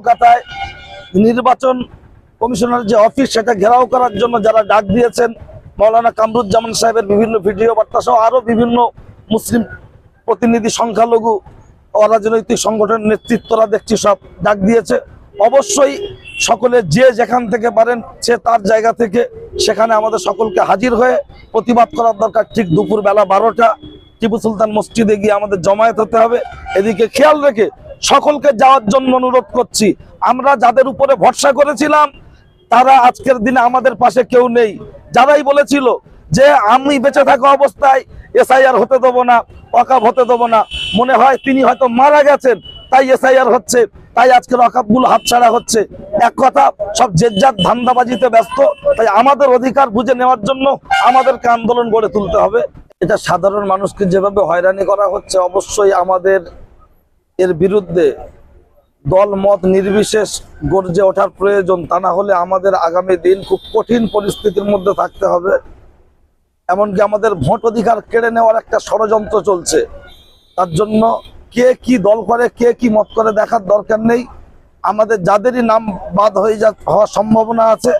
কলকাতায় নির্বাচন কমিশনার যে অফিস, সেটা ঘেরাও করার জন্য যারা ডাক দিয়েছেন মৌলানা কামরুজ্জামান সাহেবের বিভিন্ন ভিডিও বার্তা সহ আরও বিভিন্ন মুসলিম প্রতিনিধি, সংখ্যালঘু, অরাজনৈতিক সংগঠনের নেতৃত্বরা দেখছি সব ডাক দিয়েছে। অবশ্যই সকলে যে যেখান থেকে পারেন, সে তার জায়গা থেকে সেখানে আমাদের সকলকে হাজির হয়ে প্রতিবাদ করার দরকার। ঠিক দুপুর বেলা বারোটা, টিপু সুলতান মসজিদে গিয়ে আমাদের জমায়েত হতে হবে। এদিকে খেয়াল রেখে সকলকে যাওয়ার জন্য অনুরোধ করছি। আমরা যাদের উপরে ভরসা করেছিলাম, তারা আজকের দিনে আমাদের পাশে কেউ নেই। যারাই বলেছিল যে, আমি বেঁচে থাকা অবস্থায় এসআইআর হতে দেবো না অকাপ হতে দেবো না। মনে হয় তিনি হয়তো মারা গেছেন, তাই এসআইআর হচ্ছে, তাই আজকের অকাপগুলো হাতছাড়া হচ্ছে। এক কথা, সব জেজ্জাত ধান্দাবাজিতে ব্যস্ত, তাই আমাদের অধিকার বুঝে নেওয়ার জন্য আমাদেরকে আন্দোলন গড়ে তুলতে হবে। এটা সাধারণ মানুষকে যেভাবে হয়রানি করা হচ্ছে, অবশ্যই আমাদের এর বিরুদ্ধে দল মত নির্বিশেষ গর্জে ওঠার প্রয়োজন, তা না হলে আমাদের আগামী দিন খুব কঠিন পরিস্থিতির মধ্যে থাকতে হবে। এমনকি আমাদের ভোট অধিকার কেড়ে নেওয়ার একটা ষড়যন্ত্র চলছে। তার জন্য কে কি দল করে, কে কি মত করে দেখার দরকার নেই। আমাদের যাদেরই নাম বাদ হয়ে যা, হওয়ার সম্ভাবনা আছে,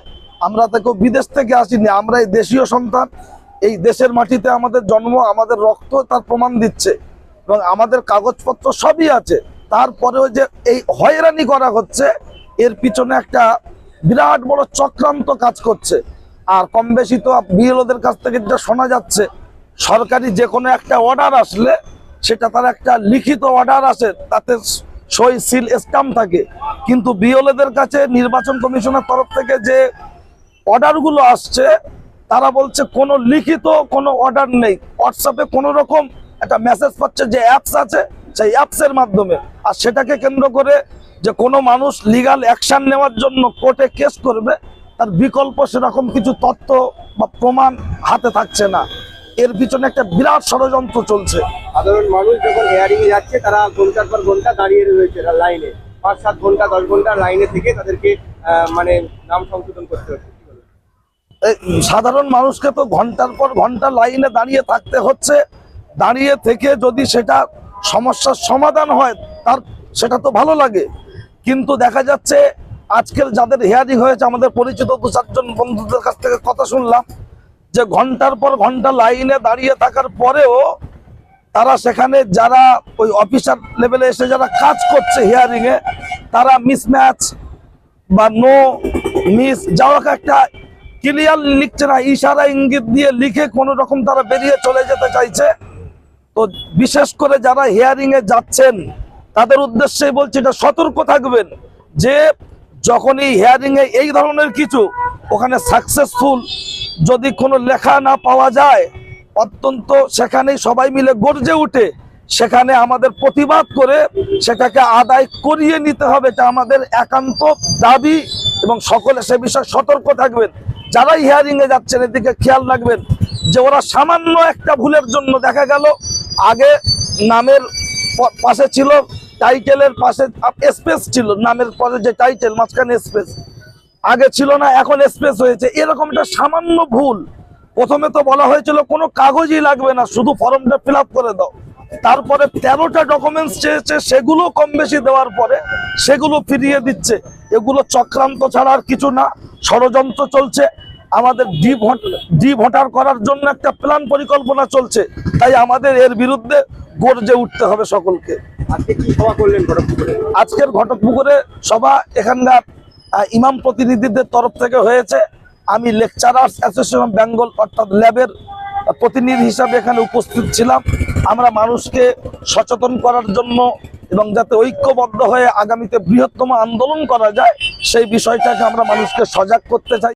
আমরা তো কেউ বিদেশ থেকে আসিনি আমরা এই দেশীয় সন্তান। এই দেশের মাটিতে আমাদের জন্ম, আমাদের রক্ত তার প্রমাণ দিচ্ছে। এবং আমাদের কাগজপত্র সবই আছে। তারপরেও যে এই হয়রানি করা হচ্ছে, এর পিছনে একটা বিরাট বড় চক্রান্ত কাজ করছে। আর কম বেশি তো বিএলওদের কাছ থেকে যেটা শোনা যাচ্ছে, সরকারি যে কোনো একটা অর্ডার আসলে সেটা তার একটা লিখিত অর্ডার আসে, তাতে সই সিল স্টাম্প থাকে। কিন্তু বিএলএদের কাছে নির্বাচন কমিশনের তরফ থেকে যে অর্ডারগুলো আসছে, তারা বলছে কোনো লিখিত কোনো অর্ডার নেই। হোয়াটসঅ্যাপে কোনো রকম একটা মেসেজ পাচ্ছে যে অ্যাপস আছে সেই অ্যাপসের মাধ্যমে। আর সেটাকে কেন্দ্র করে যে কোনো মানুষ লিগাল অ্যাকশন নেওয়ার জন্য কোর্টে কেস করবে তার বিকল্প সেরকম কিছু তথ্য বা প্রমাণ হাতে থাকছে না। এর পিছনে একটা বিরাট ষড়যন্ত্র চলছে। সাধারণ মানুষ যখন হেয়ারিং এ যাচ্ছে তারা ঘণ্টার পর ঘণ্টা দাঁড়িয়ে রয়েছে লাইনে পাঁচ সাত ঘণ্টা দশ ঘণ্টা লাইনে থেকে তাদেরকে মানে নাম সংশোধন করতে হচ্ছে। সাধারণ মানুষকে তো ঘণ্টার পর ঘণ্টা লাইনে দাঁড়িয়ে থাকতে হচ্ছে। দাঁড়িয়ে থেকে যদি সেটা সমস্যার সমাধান হয়, তার সেটা তো ভালো লাগে। কিন্তু দেখা যাচ্ছে আজকের যাদের হেয়ারিং হয়েছে, আমাদের পরিচিত দু চারজন বন্ধুদের কাছ থেকে কথা শুনলাম, যে ঘণ্টার পর ঘণ্টা লাইনে দাঁড়িয়ে থাকার পরেও তারা সেখানে যারা ওই অফিসার লেভেলে এসে যারা কাজ করছে হিয়ারিং এ, তারা মিসম্যাচ বা নো মিস যাওয়া একটা ক্লিয়ার লিখছে না, ইশারা ইঙ্গিত দিয়ে লিখে কোনো রকম তারা বেরিয়ে চলে যেতে চাইছে। তো বিশেষ করে যারা হিয়ারিং এ যাচ্ছেন, তাদের উদ্দেশ্যে বলছি এটা সতর্ক থাকবেন যে যখনই হিয়ারিং এ এই ধরনের কিছু, ওখানে সাকসেসফুল যদি কোনো লেখা না পাওয়া যায়, অত্যন্ত সেখানেই সবাই মিলে গর্জে উঠে, সেখানে আমাদের প্রতিবাদ করে সেটাকে আদায় করিয়ে নিতে হবে, এটা আমাদের একান্ত দাবি এবং সকলে সে বিষয়ে সতর্ক থাকবেন। যারাই হিয়ারিং এ যাচ্ছেন, এদিকে খেয়াল রাখবেন যে ওরা সামান্য একটা ভুলের জন্য দেখা গেল আগে নামের পাশে ছিল টাইটেলের পাশে স্পেস ছিল, নামের পরে যে টাইটেল, মাঝখানে স্পেস। আগে ছিল না, এখন স্পেস হয়েছে। এরকম একটা সামান্য ভুল। প্রথমে তো বলা হয়েছিল, কোনো কাগজই লাগবে না, শুধু ফর্মটা ফিল করে দাও। তারপরে তেরোটা ডকুমেন্টস চেয়েছে, সেগুলো কম বেশি দেওয়ার পরে সেগুলো ফিরিয়ে দিচ্ছে। এগুলো চক্রান্ত ছাড়া আর কিছু না। ষড়যন্ত্র চলছে। আমাদের ডি ভোট ডি ভোটার করার জন্য একটা প্ল্যান পরিকল্পনা চলছে। তাই আমাদের এর বিরুদ্ধে গর্জে উঠতে হবে সকলকে। আজকের ঘটকপুকুরে সভা এখানকার ইমাম প্রতিনিধিদের তরফ থেকে হয়েছে। আমি লেকচারার্স অ্যাসোসিয়েশন বেঙ্গল অর্থাৎ ল্যাবের প্রতিনিধি হিসাবে এখানে উপস্থিত ছিলাম। আমরা মানুষকে সচেতন করার জন্য এবং যাতে ঐক্যবদ্ধ হয়ে আগামীতে বৃহত্তম আন্দোলন করা যায় সেই বিষয়টাকে আমরা মানুষকে সজাগ করতে চাই।